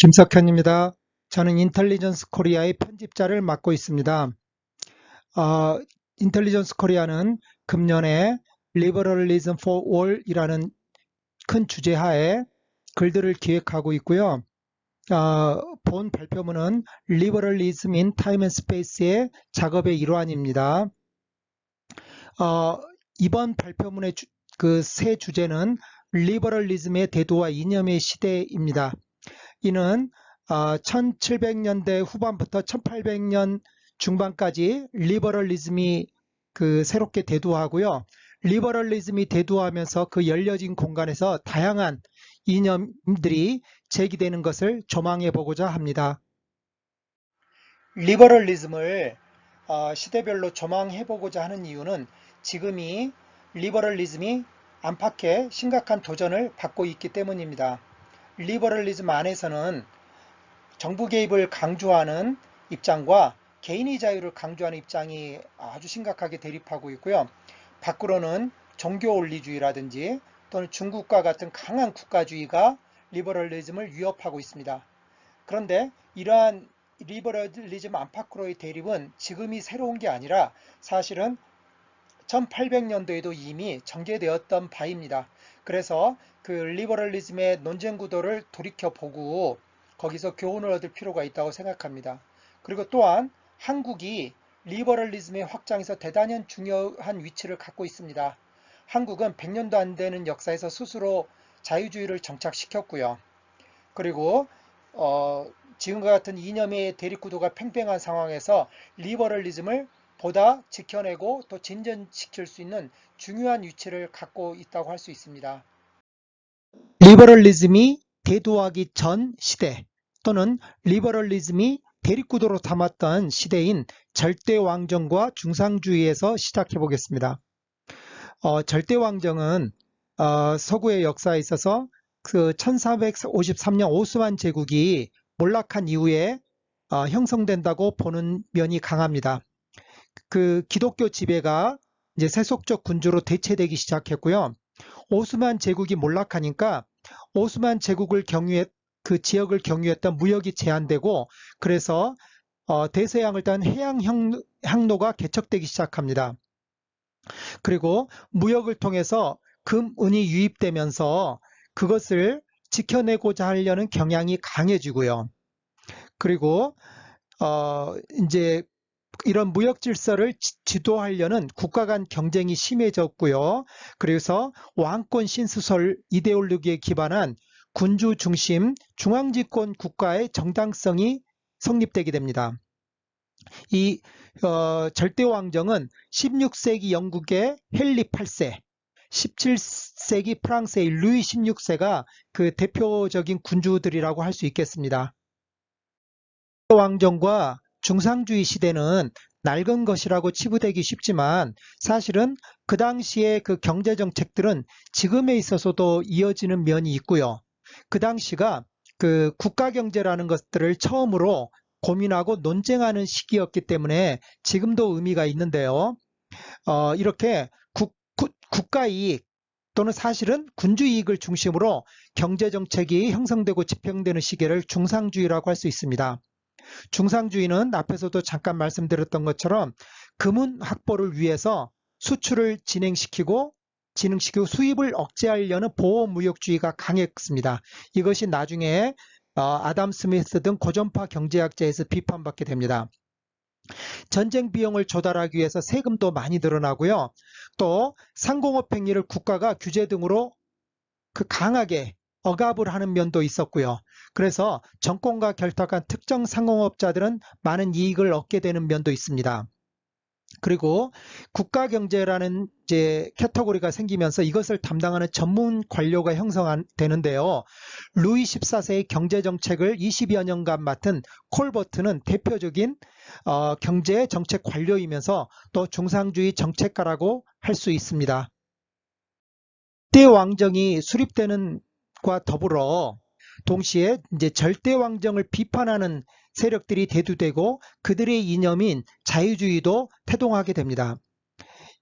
김석현입니다. 저는 인텔리전스 코리아의 편집자를 맡고 있습니다. 어, 인텔리전스 코리아는 금년에 Liberalism for All이라는 큰 주제하에 글들을 기획하고 있고요. 어, 본 발표문은 Liberalism in Time and Space의 작업의 일환입니다. 어, 이번 발표문의 그세 주제는 리버럴리즘의 대도와 이념의 시대입니다. 이는 1700년대 후반부터 1800년 중반까지 리버럴리즘이 그 새롭게 대두하고요. 리버럴리즘이 대두하면서 그 열려진 공간에서 다양한 이념들이 제기되는 것을 조망해 보고자 합니다. 리버럴리즘을 어, 시대별로 조망해 보고자 하는 이유는 지금이 리버럴리즘이 안팎의 심각한 도전을 받고 있기 때문입니다. 리버럴리즘 안에서는 정부 개입을 강조하는 입장과 개인의 자유를 강조하는 입장이 아주 심각하게 대립하고 있고요. 밖으로는 종교 원리주의라든지 또는 중국과 같은 강한 국가주의가 리버럴리즘을 위협하고 있습니다. 그런데 이러한 리버럴리즘 안팎으로의 대립은 지금이 새로운 게 아니라 사실은 1800년도에도 이미 전개되었던 바입니다. 그래서 그 리버럴리즘의 논쟁 구도를 돌이켜 보고 거기서 교훈을 얻을 필요가 있다고 생각합니다. 그리고 또한 한국이 리버럴리즘의 확장에서 대단히 중요한 위치를 갖고 있습니다. 한국은 100년도 안 되는 역사에서 스스로 자유주의를 정착시켰고요. 그리고 어, 지금과 같은 이념의 대립구도가 팽팽한 상황에서 리버럴리즘을 보다 지켜내고 또 진전시킬 수 있는 중요한 위치를 갖고 있다고 할 수 있습니다. 리버럴리즘이 대두하기 전 시대 또는 리버럴리즘이 대립구도로 담았던 시대인 절대왕정과 중상주의에서 시작해 보겠습니다. 어, 절대왕정은 어, 서구의 역사에 있어서 그 1453년 오스만 제국이 몰락한 이후에 어, 형성된다고 보는 면이 강합니다. 그 기독교 지배가 이제 세속적 군주로 대체되기 시작했고요. 오스만 제국이 몰락하니까 오스만 제국을 경유했 그 지역을 경유했던 무역이 제한되고 그래서 어, 대서양을 따른 해양 항로가 개척되기 시작합니다. 그리고 무역을 통해서 금, 은이 유입되면서 그것을 지켜내고자 하려는 경향이 강해지고요. 그리고 어, 이제 이런 무역 질서를 지도하려는 국가 간 경쟁이 심해졌고요. 그래서 왕권 신수설 이데올로기에 기반한 군주 중심 중앙집권 국가의 정당성이 성립되게 됩니다. 이 어, 절대왕정은 16세기 영국의 헨리 8세, 17세기 프랑스의 루이 16세가 그 대표적인 군주들이라고 할 수 있겠습니다. 왕정과 중상주의 시대는 낡은 것이라고 치부되기 쉽지만 사실은 그 당시의 그 경제 정책들은 지금에 있어서도 이어지는 면이 있고요. 그 당시가 그 국가 경제라는 것들을 처음으로 고민하고 논쟁하는 시기였기 때문에 지금도 의미가 있는데요. 어, 이렇게 국, 국, 국가 이익 또는 사실은 군주 이익을 중심으로 경제 정책이 형성되고 집행되는 시기를 중상주의라고 할 수 있습니다. 중상주의는 앞에서도 잠깐 말씀드렸던 것처럼 금은 확보를 위해서 수출을 진행시키고 진흥시키고 수입을 억제하려는 보호무역주의가 강했습니다. 이것이 나중에 어, 아담 스미스 등 고전파 경제학자에서 비판받게 됩니다. 전쟁 비용을 조달하기 위해서 세금도 많이 늘어나고요. 또 상공업 행위를 국가가 규제 등으로 그 강하게 억압을 하는 면도 있었고요. 그래서 정권과 결탁한 특정 상공업자들은 많은 이익을 얻게 되는 면도 있습니다. 그리고 국가 경제라는 이제 캐터고리가 생기면서 이것을 담당하는 전문 관료가 형성되는데요. 루이 14세의 경제 정책을 20여 년간 맡은 콜버트는 대표적인 어, 경제 정책 관료이면서 또 중상주의 정책가라고 할 수 있습니다. 때 왕정이 수립되는 과 더불어 동시에 이제 절대 왕정을 비판하는 세력들이 대두되고 그들의 이념인 자유주의도 태동하게 됩니다.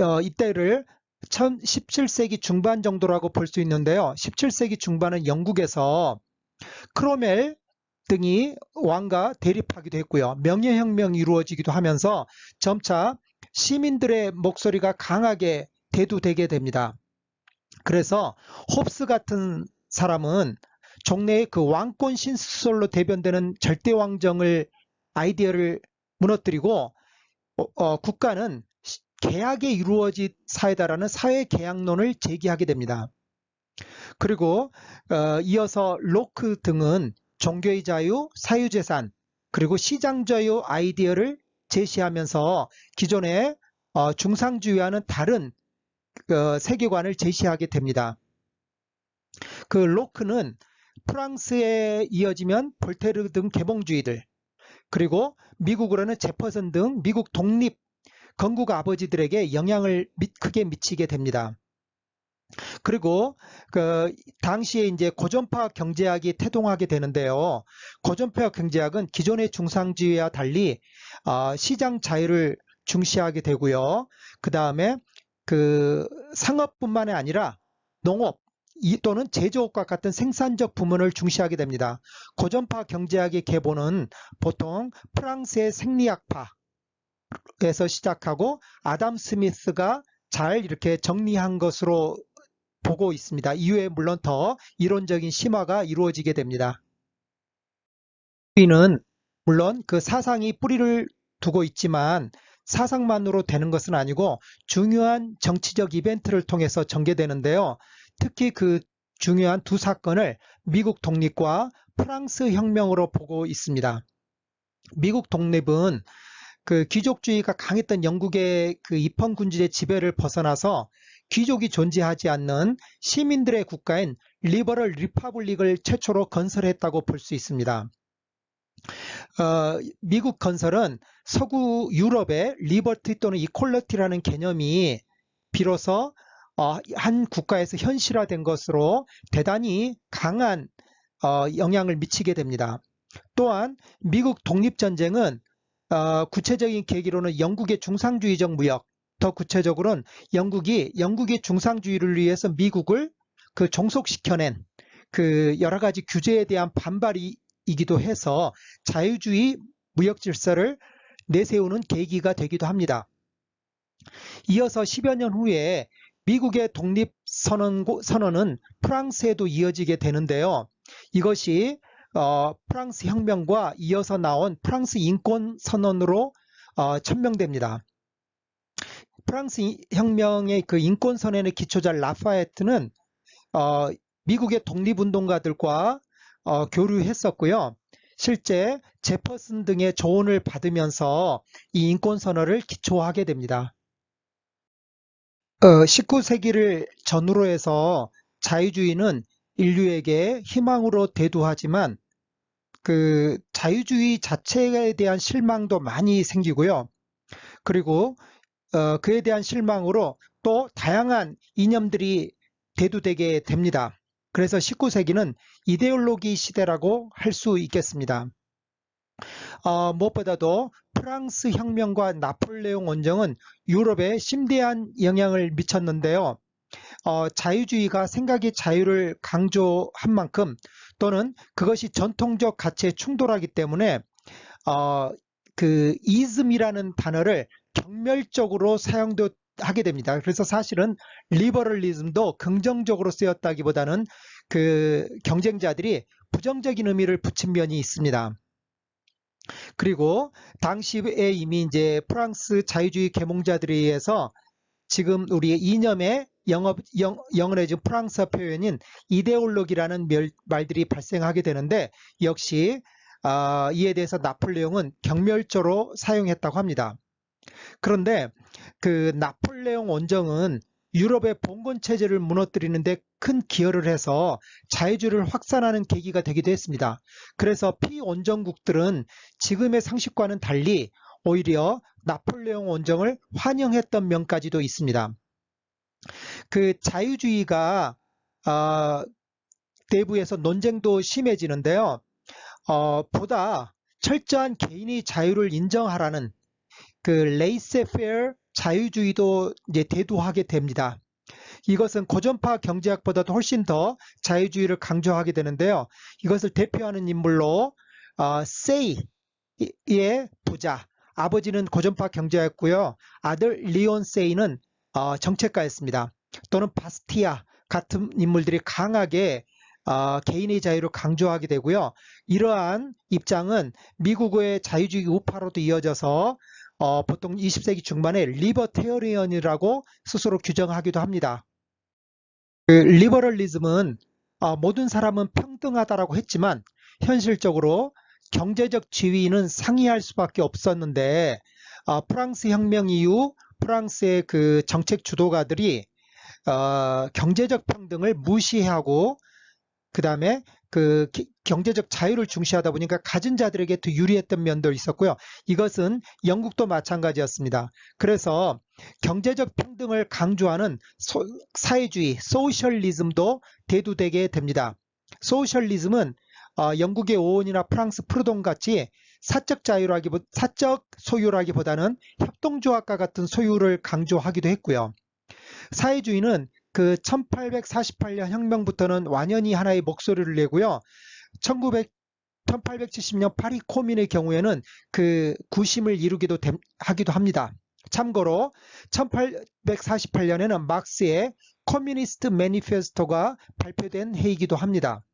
어, 이때를 17세기 중반 정도라고 볼 수 있는데요. 17세기 중반은 영국에서 크로멜 등이 왕과 대립하기도 했고요. 명예혁명이 이루어지기도 하면서 점차 시민들의 목소리가 강하게 대두되게 됩니다. 그래서 홉스 같은 사람은 종래의 그 왕권 신수설로 대변되는 절대 왕정을 아이디어를 무너뜨리고 어, 어, 국가는 시- 계약에 이루어진 사회다라는 사회 계약론을 제기하게 됩니다. 그리고 어, 이어서 로크 등은 종교의 자유, 사유재산, 그리고 시장 자유 아이디어를 제시하면서 기존의 어, 중상주의와는 다른 어, 세계관을 제시하게 됩니다. 그 로크는 프랑스에 이어지면 볼테르 등 개몽주의들, 그리고 미국으로는 제퍼슨 등 미국 독립 건국 아버지들에게 영향을 미- 크게 미치게 됩니다. 그리고 그 당시에 이제 고전파 경제학이 태동하게 되는데요. 고전파 경제학은 기존의 중상주의와 달리 어, 시장 자유를 중시하게 되고요. 그 다음에 그 상업뿐만이 아니라 농업 이- 또는 제조업과 같은 생산적 부문을 중시하게 됩니다. 고전파 경제학의 계보는 보통 프랑스의 생리학파에서 시작하고 아담 스미스가 잘 이렇게 정리한 것으로 보고 있습니다. 이후에 물론 더 이론적인 심화가 이루어지게 됩니다. 우리는 물론 그 사상이 뿌리를 두고 있지만 사상만으로 되는 것은 아니고 중요한 정치적 이벤트를 통해서 전개되는데요. 특히 그 중요한 두 사건을 미국 독립과 프랑스 혁명으로 보고 있습니다. 미국 독립은 그 귀족주의가 강했던 영국의 그 입헌군주의 지배를 벗어나서 귀족이 존재하지 않는 시민들의 국가인 리버럴 리퍼블릭을 최초로 건설했다고 볼 수 있습니다. 어, 미국 건설은 서구 유럽의 리버티 또는 이퀄러티라는 개념이 비로소 어, 한 국가에서 현실화된 것으로 대단히 강한 어, 영향을 미치게 됩니다. 또한 미국 독립전쟁은 어, 구체적인 계기로는 영국의 중상주의적 무역, 더 구체적으로는 영국이 영국의 중상주의를 위해서 미국을 그 종속시켜낸 그 여러 가지 규제에 대한 반발이기도 해서 자유주의 무역 질서를 내세우는 계기가 되기도 합니다. 이어서 10여 년 후에 미국의 독립 선언, 선언은 프랑스에도 이어지게 되는데요. 이것이 어, 프랑스 혁명과 이어서 나온 프랑스 인권 선언으로 어, 천명됩니다. 프랑스 이- 혁명의 그 인권 선언의 기초자 라파에트는 어, 미국의 독립운동가들과 어, 교류했었고요. 실제 제퍼슨 등의 조언을 받으면서 이 인권 선언을 기초하게 됩니다. 어, 19세기를 전후로 해서 자유주의는 인류에게 희망으로 대두하지만 그 자유주의 자체에 대한 실망도 많이 생기고요. 그리고 어, 그에 대한 실망으로 또 다양한 이념들이 대두되게 됩니다. 그래서 19세기는 이데올로기 시대라고 할 수 있겠습니다. 어, 무엇보다도 프랑스 혁명과 나폴레옹 원정은 유럽에 심대한 영향을 미쳤는데요. 어, 자유주의가 생각의 자유를 강조한 만큼 또는 그것이 전통적 가치에 충돌하기 때문에 어, 그 이즘이라는 단어를 경멸적으로 사용도 하게 됩니다. 그래서 사실은 리버럴리즘도 긍정적으로 쓰였다기보다는 그 경쟁자들이 부정적인 의미를 붙인 면이 있습니다. 그리고 당시에 이미 이제 프랑스 자유주의 계몽자들에 의해서 지금 우리의 이념의 영어, 영, 영어의 지금 프랑스어 표현인 이데올로기라는 멸- 말들이 발생하게 되는데 역시 아, 이에 대해서 나폴레옹은 경멸조로 사용했다고 합니다. 그런데 그 나폴레옹 원정은 유럽의 봉건 체제를 무너뜨리는데 큰 기여를 해서 자유주의를 확산하는 계기가 되기도 했습니다. 그래서 피원정국들은 지금의 상식과는 달리 오히려 나폴레옹 원정을 환영했던 면까지도 있습니다. 그 자유주의가 어, 내부에서 논쟁도 심해지는데요. 어, 보다 철저한 개인의 자유를 인정하라는 그 레이세페어 자유주의도 이제 대두하게 됩니다. 이것은 고전파 경제학보다도 훨씬 더 자유주의를 강조하게 되는데요. 이것을 대표하는 인물로 어, 세이의 부자, 아버지는 고전파 경제였고요. 아들 리온 세이는 어, 정책가였습니다. 또는 바스티아 같은 인물들이 강하게 어, 개인의 자유를 강조하게 되고요. 이러한 입장은 미국의 자유주의 우파로도 이어져서 어, 보통 20세기 중반에 리버테어리언이라고 스스로 규정하기도 합니다. 그 리버럴리즘은 어, 모든 사람은 평등하다라고 했지만 현실적으로 경제적 지위는 상이할 수밖에 없었는데 어, 프랑스 혁명 이후 프랑스의 그 정책 주도가들이 어, 경제적 평등을 무시하고 그 다음에 그 기- 경제적 자유를 중시하다 보니까 가진 자들에게 더 유리했던 면도 있었고요. 이것은 영국도 마찬가지였습니다. 그래서 경제적 평등을 강조하는 소- 사회주의, 소셜리즘도 대두되게 됩니다. 소셜리즘은 어, 영국의 오온이나 프랑스 프루동 같이 사적 자유라기 사적 소유라기보다는 협동조합과 같은 소유를 강조하기도 했고요. 사회주의는 그 1848년 혁명부터는 완연히 하나의 목소리를 내고요. 1900 1870년 파리 코민의 경우에는 그 구심을 이루기도 됨- 하기도 합니다. 참고로 1848년에는 막스의 커뮤니스트 매니페스토가 발표된 해이기도 합니다.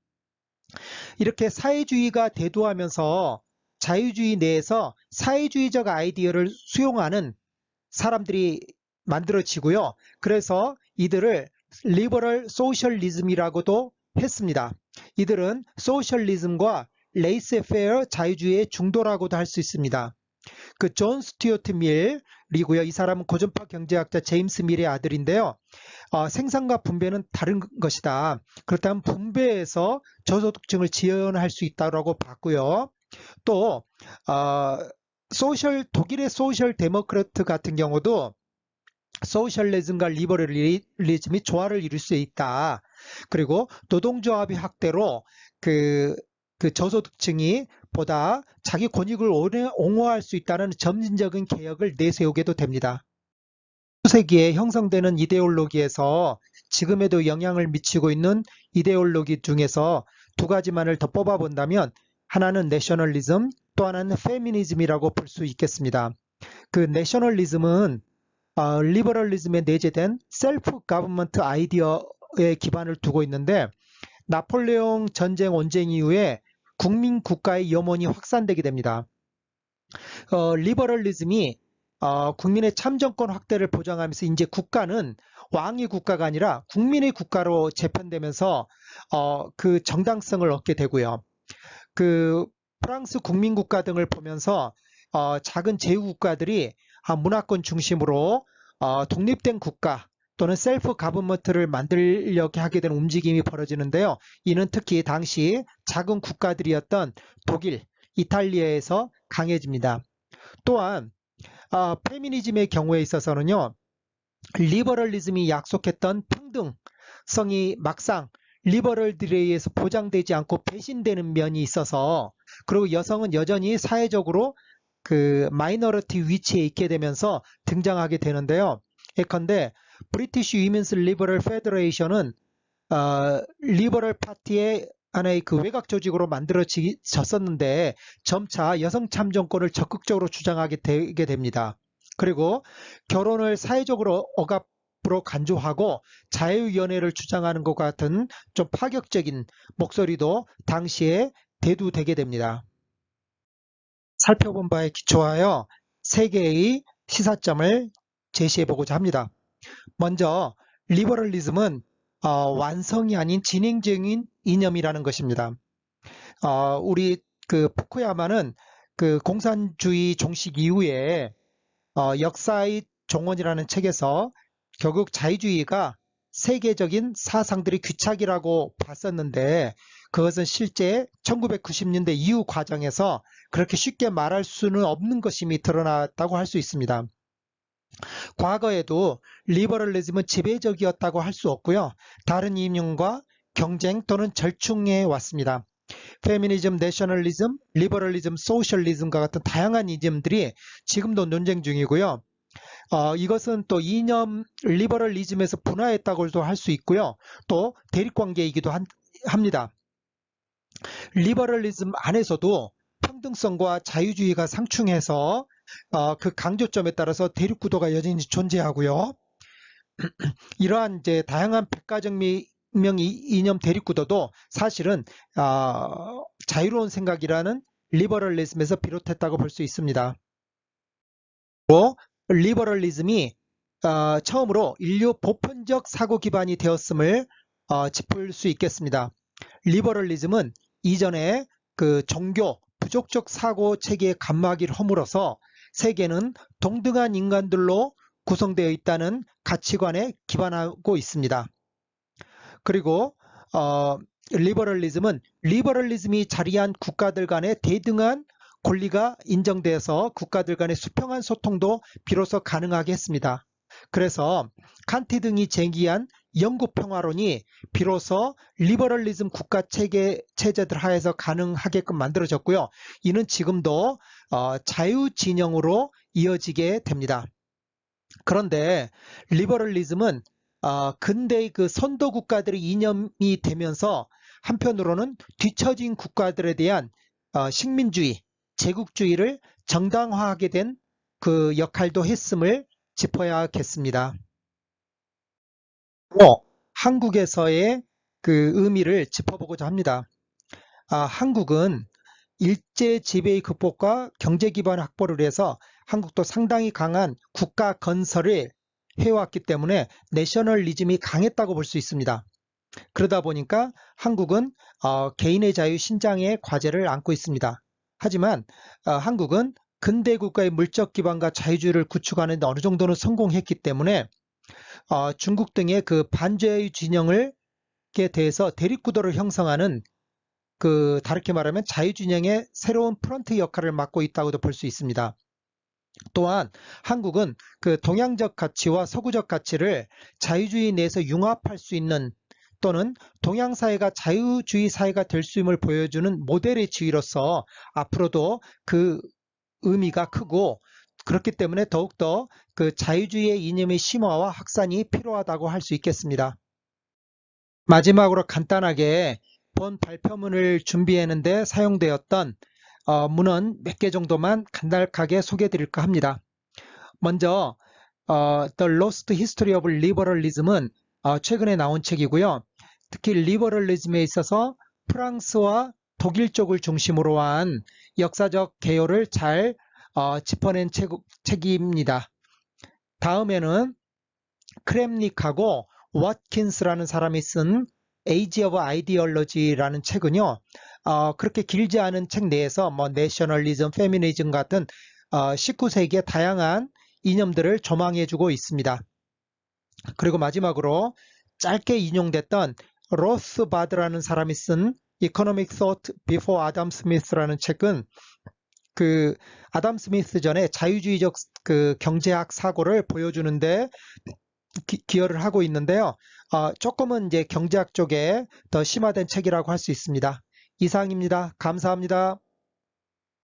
이렇게 사회주의가 대두하면서 자유주의 내에서 사회주의적 아이디어를 수용하는 사람들이 만들어지고요. 그래서 이들을 리버럴 소셜리즘이라고도 했습니다. 이들은 소셜리즘과 레이스 페어 자유주의의 중도라고도 할 수 있습니다. 그 존 스튜어트 밀이고요. 이 사람은 고전파 경제학자 제임스 밀의 아들인데요. 어, 생산과 분배는 다른 것이다. 그렇다면 분배에서 저소득층을 지원할 수 있다고 봤고요. 또 어, 소셜 독일의 소셜 데모크라트 같은 경우도 소셜리즘과 리버럴리즘이 조화를 이룰 수 있다. 그리고 노동조합의 확대로 그, 그 저소득층이 보다 자기 권익을 옹호할 수 있다는 점진적인 개혁을 내세우게도 됩니다. 19세기에 형성되는 이데올로기에서 지금에도 영향을 미치고 있는 이데올로기 중에서 두 가지만을 더 뽑아본다면 하나는 내셔널리즘, 또 하나는 페미니즘이라고 볼 수 있겠습니다. 그 내셔널리즘은 어, 리버럴리즘에 내재된 셀프 가버먼트 아이디어에 기반을 두고 있는데 나폴레옹 전쟁 온쟁 이후에 국민 국가의 염원이 확산되게 됩니다. 어, 리버럴리즘이 어, 국민의 참정권 확대를 보장하면서 이제 국가는 왕의 국가가 아니라 국민의 국가로 재편되면서 어, 그 정당성을 얻게 되고요. 그 프랑스 국민국가 등을 보면서 어, 작은 제후국가들이 아, 문화권 중심으로 어, 독립된 국가 또는 셀프 가버먼트를 만들려고 하게 되는 움직임이 벌어지는데요. 이는 특히 당시 작은 국가들이었던 독일, 이탈리아에서 강해집니다. 또한 어, 페미니즘의 경우에 있어서는요. 리버럴리즘이 약속했던 평등성이 막상 리버럴들에 의해서 보장되지 않고 배신되는 면이 있어서 그리고 여성은 여전히 사회적으로 그 마이너리티 위치에 있게 되면서 등장하게 되는데요. 예컨대 브리티시 위men스 리버럴 페더레이션은 어, 리버럴 파티의 하나의 그 외곽 조직으로 만들어졌었는데 점차 여성 참정권을 적극적으로 주장하게 되게 됩니다. 그리고 결혼을 사회적으로 억압으로 간주하고 자유연애를 주장하는 것 같은 좀 파격적인 목소리도 당시에 대두되게 됩니다. 살펴본 바에 기초하여 세 개의 시사점을 제시해 보고자 합니다. 먼저 리버럴리즘은 어, 완성이 아닌 진행 중인 이념이라는 것입니다. 어, 우리 그 푸쿠야마는 그 공산주의 종식 이후에 어, 역사의 종언이라는 책에서 결국 자유주의가 세계적인 사상들의 귀착이라고 봤었는데 그것은 실제 1990년대 이후 과정에서 그렇게 쉽게 말할 수는 없는 것임이 드러났다고 할 수 있습니다. 과거에도 리버럴리즘은 지배적이었다고 할 수 없고요. 다른 이념과 경쟁 또는 절충해 왔습니다. 페미니즘, 내셔널리즘, 리버럴리즘, 소셜리즘과 같은 다양한 이념들이 지금도 논쟁 중이고요. 어, 이것은 또 이념 리버럴리즘에서 분화했다고도 할 수 있고요. 또 대립관계이기도 한- 합니다. 리버럴리즘 안에서도 평등성과 자유주의가 상충해서 어, 그 강조점에 따라서 대립구도가 여전히 존재하고요. 이러한 이제 다양한 백가정명 이념 대립구도도 사실은 어, 자유로운 생각이라는 리버럴리즘에서 비롯했다고 볼 수 있습니다. 또 리버럴리즘이 어, 처음으로 인류 보편적 사고 기반이 되었음을 어, 짚을 수 있겠습니다. 리버럴리즘은 이전에 그 종교, 부족적 사고 체계의 간마기를 허물어서 세계는 동등한 인간들로 구성되어 있다는 가치관에 기반하고 있습니다. 그리고 어, 리버럴리즘은 리버럴리즘이 자리한 국가들 간의 대등한 권리가 인정돼서 국가들 간의 수평한 소통도 비로소 가능하게 했습니다. 그래서 칸트 등이 제기한 영구 평화론이 비로소 리버럴리즘 국가 체계 체제들 하에서 가능하게끔 만들어졌고요. 이는 지금도 어, 자유 진영으로 이어지게 됩니다. 그런데 리버럴리즘은 어, 근대의 그 선도 국가들의 이념이 되면서 한편으로는 뒤처진 국가들에 대한 어, 식민주의, 제국주의를 정당화하게 된 그 역할도 했음을 짚어야겠습니다. 또 한국에서의 그 의미를 짚어보고자 합니다. 아, 한국은 일제 지배의 극복과 경제 기반 확보를 위해서 한국도 상당히 강한 국가 건설을 해왔기 때문에 내셔널리즘이 강했다고 볼 수 있습니다. 그러다 보니까 한국은 어, 개인의 자유 신장의 과제를 안고 있습니다. 하지만 어, 한국은 근대 국가의 물적 기반과 자유주의를 구축하는 데 어느 정도는 성공했기 때문에 어, 중국 등의 그 반자유 진영을 에 대해서 대립구도를 형성하는 그 다르게 말하면 자유진영의 새로운 프런트 역할을 맡고 있다고도 볼 수 있습니다. 또한 한국은 그 동양적 가치와 서구적 가치를 자유주의 내에서 융합할 수 있는 또는 동양 사회가 자유주의 사회가 될 수 있음을 보여주는 모델의 지위로서 앞으로도 그 의미가 크고 그렇기 때문에 더욱더 그 자유주의의 이념의 심화와 확산이 필요하다고 할 수 있겠습니다. 마지막으로 간단하게 본 발표문을 준비했는데 사용되었던 어, 문헌 몇 개 정도만 간단하게 소개해 드릴까 합니다. 먼저 어, The Lost History of Liberalism은 어, 최근에 나온 책이고요. 특히 리버럴리즘에 있어서 프랑스와 독일 쪽을 중심으로 한 역사적 개요를 잘 어, 짚어낸 책, 책입니다. 다음에는 크렘닉하고 워킨스라는 사람이 쓴 Age of Ideology라는 책은요. 어, 그렇게 길지 않은 책 내에서 뭐 내셔널리즘, 페미니즘 같은 어, 19세기의 다양한 이념들을 조망해주고 있습니다. 그리고 마지막으로 짧게 인용됐던 로스 바드라는 사람이 쓴 Economic Thought Before Adam Smith라는 책은 그 아담 스미스 전에 자유주의적 그 경제학 사고를 보여주는데 기, 여를 하고 있는데요. 어, 조금은 이제 경제학 쪽에 더 심화된 책이라고 할 수 있습니다. 이상입니다. 감사합니다.